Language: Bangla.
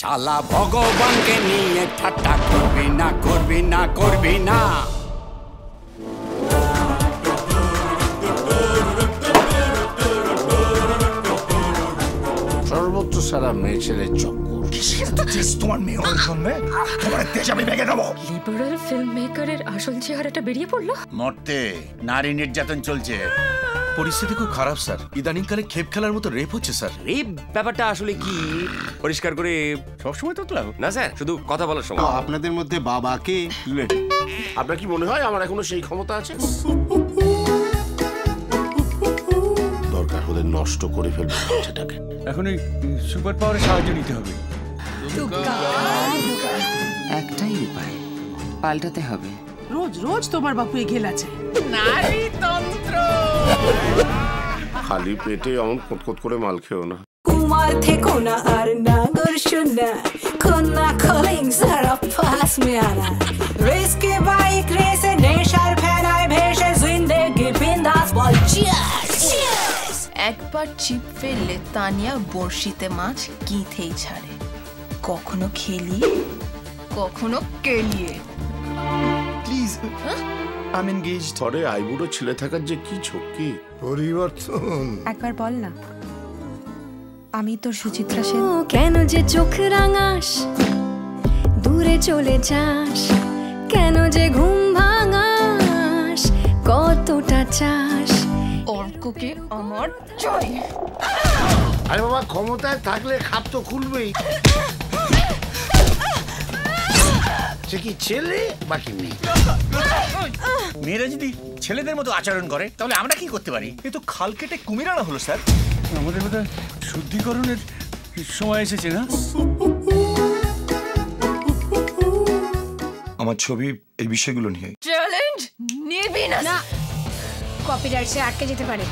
শালা ভগবানকে নিয়ে ঠাট্টা করবি না করবি না করবি না। সর্বোচ্চ সারা মেয়ে চক্কর। তোমার মেয়ে ওর জন্যে? তোমার তেজ আমি ভেঙে দেবো। লিবারাল ফিল্ম মেকারের আসল চেহারাটা বেরিয়ে পড়ল? মরতে নারী নির্যাতন চলছে। পরিস্থিতি খুব খারাপ স্যার। ইদানিংকালে খেপ খেলার মতো রেপ হচ্ছে স্যার। এই ব্যাপারটা আসলে কি? পরিষ্কার করে সবসময় তোতলাও না স্যার শুধু কথা বলার সময়। আপনাদের মধ্যে বাবাকে আপনার কি মনে হয় আমার এখনও সেই ক্ষমতা আছে? দরকার হলে নষ্ট করে ফেলব সেটাকে এখন ওই সুপার পাওয়ারের সাহায্য নিতে হবে। একটাই উপায় পাল্টাতে হবে। রোজ রোজ তোমার বাপু এগেল আছে। খালি পেটে অমন কোটকোট করে মাল খেও না। কুমার থেকো না আর নাগর শুনা খন্না খলিং সারা ফাস মে আনা রেস কে বাইক রেস রেসে নেশার ফেনায় ভেসে জিন্দেগি বিন্দাস বল চিয়ার্স একবার চিপ ফেললে তানিয়া বর্ষিতে মাছ কি থেই ছাড়ে। কখনো খেলি কখনো কেলিয়ে। প্লিজ হ্যাঁ? এম এনগেজ ঘরে আইবুড়ো ছেলে থাকার যে কি ঝক্কি? একবার বল না। আমি তোর সুচিত্রা সেন। কেন যে চোখ রাঙাস? দূরে চলে যাস। কেন যে ঘুম ভাঙাস? কতটা চাস? অর্ককে আমার চাই আরে বাবা ক্ষমতায় থাকলে খাপ তো খুলবেই। সে কি ছেলে বাকি মেয়ে? মেয়েরা যদি ছেলেদের মতো আচরণ করে তাহলে আমরা কি করতে পারি? এ তো খাল কেটে কুমির আনা হলো স্যার। আমাদের মধ্যে শুদ্ধিকরণের সময় এসেছে না? আমার ছবি এই বিষয়গুলো নিয়ে। চ্যালেঞ্জ নিবি না। কপিরাইটসে আটকে যেতে পারে।